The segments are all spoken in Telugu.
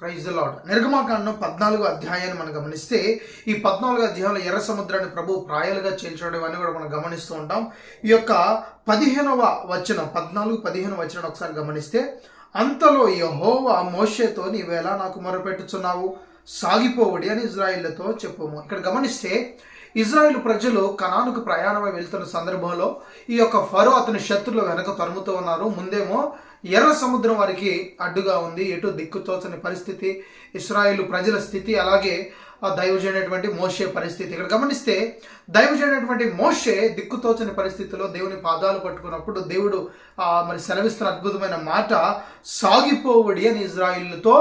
ప్రైజ్ లాడ్ నిర్గమాకాండం పద్నాలుగు అధ్యాయాన్ని మనం గమనిస్తే ఈ పద్నాలుగు అధ్యాయంలో ఎర్ర సముద్రాన్ని ప్రభు ప్రాయాలుగా చేల్చడం అని కూడా మనం గమనిస్తూ ఉంటాం. ఈ యొక్క పదిహేనవ వచనం పద్నాలుగు పదిహేను వచనం ఒకసారి గమనిస్తే అంతలో యహోవా మోషేతో నీవేలా నాకు మొరపెట్టుచున్నావు? సాగిపోవడి అని ఇజ్రాయిళ్ళతో చెప్పము. ఇక్కడ గమనిస్తే ఇజ్రాయిల్ ప్రజలు కనానుకు ప్రయాణమై వెళ్తున్న సందర్భంలో ఈ యొక్క ఫరో అతని శత్రులు వెనక తరుముతూ ఉన్నారు. ముందేమో ఎర్ర సముద్రం వారికి అడ్డుగా ఉంది. ఎటు దిక్కుతోచని పరిస్థితి ఇస్రాయిల్ ప్రజల స్థితి అలాగే ఆ దైవజైనటువంటి మోషే పరిస్థితి. ఇక్కడ గమనిస్తే దైవజైనటువంటి మోషే దిక్కుతోచని పరిస్థితిలో దేవుని పాదాలు పట్టుకున్నప్పుడు దేవుడు మరి సెలవిస్తున్న అద్భుతమైన మాట సాగిపోవడి అని ఇజ్రాయిల్తో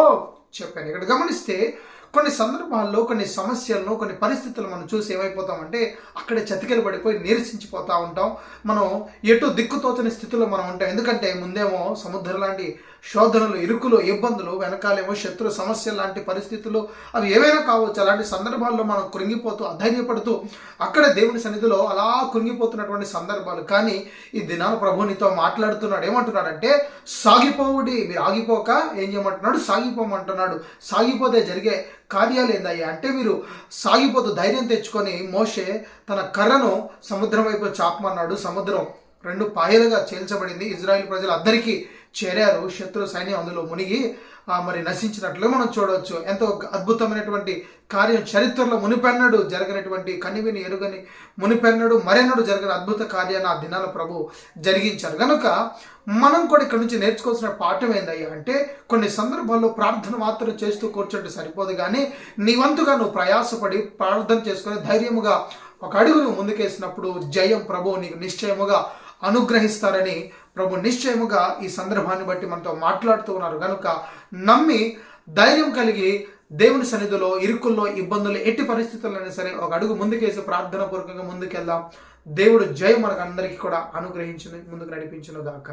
చెప్పాను. ఇక్కడ గమనిస్తే కొన్ని సందర్భాల్లో కొన్ని సమస్యలను కొన్ని పరిస్థితులు మనం చూసి ఏమైపోతామంటే అక్కడే చతికిలు పడిపోయి నీరసించిపోతూ ఉంటాం. మనం ఎటు దిక్కుతోచని స్థితిలో మనం ఉంటాం. ఎందుకంటే ముందేమో సముద్రం లాంటి శోధనలు ఇరుకులు ఇబ్బందులు వెనకాలేమో శత్రు సమస్యలు లాంటి పరిస్థితులు అవి ఏవైనా కావచ్చు అలాంటి సందర్భాల్లో మనం కృంగిపోతూ అధైర్యపడుతూ అక్కడ దేవుని సన్నిధిలో అలా కృంగిపోతున్నటువంటి సందర్భాలు. కానీ ఈ దినాల ప్రభు నీతో మాట్లాడుతున్నాడు. ఏమంటున్నాడంటే సాగిపోవుడి. మీరు ఆగిపోక ఏం చేయమంటున్నాడు? సాగిపోమంటున్నాడు. సాగిపోతే జరిగే కార్యాలు ఏందయ్యా? అంటే మీరు సాగిపోతూ ధైర్యం తెచ్చుకొని మోషే తన కర్రను సముద్రం వైపు చాపమన్నాడు. సముద్రం రెండు పాయలుగా చేల్చబడింది. ఇజ్రాయెల్ ప్రజలు అందరికీ చేరారు. శత్రు సైన్యం అందులో మునిగి మరి నశించినట్లు మనం చూడవచ్చు. ఎంతో అద్భుతమైనటువంటి కార్యం చరిత్రలో మునిపెన్నడు జరగనటువంటి కనివిని ఎరుగని మునిపెన్నడు మరెన్నడు జరగని అద్భుత కార్యాన్ని ఆ దినాల ప్రభు జరిగించారు కనుక మనం కూడా ఇక్కడ నుంచి నేర్చుకోవాల్సిన పాఠం ఏందయ్యా అంటే కొన్ని సందర్భాల్లో ప్రార్థన మాత్రం చేస్తూ కూర్చుంటే సరిపోదు కానీ నీ వంతుగా నువ్వు ప్రయాసపడి ప్రార్థన చేసుకొని ధైర్యముగా ఒక అడుగు నువ్వు ముందుకేసినప్పుడు జయం ప్రభు నీకు నిశ్చయముగా అనుగ్రహిస్తారని ప్రభు నిశ్చయముగా ఈ సందర్భాన్ని బట్టి మనతో మాట్లాడుతూ ఉన్నారు. కనుక నమ్మి ధైర్యం కలిగి దేవుని సన్నిధిలో ఇరుకుల్లో ఇబ్బందులు ఎట్టి పరిస్థితులైనా సరే ఒక అడుగు ముందుకేసి ప్రార్థన పూర్వకంగా ముందుకెళ్దాం. దేవుడు జయం మనకు అందరికీ కూడా అనుగ్రహించిన ముందుకు నడిపించును గాక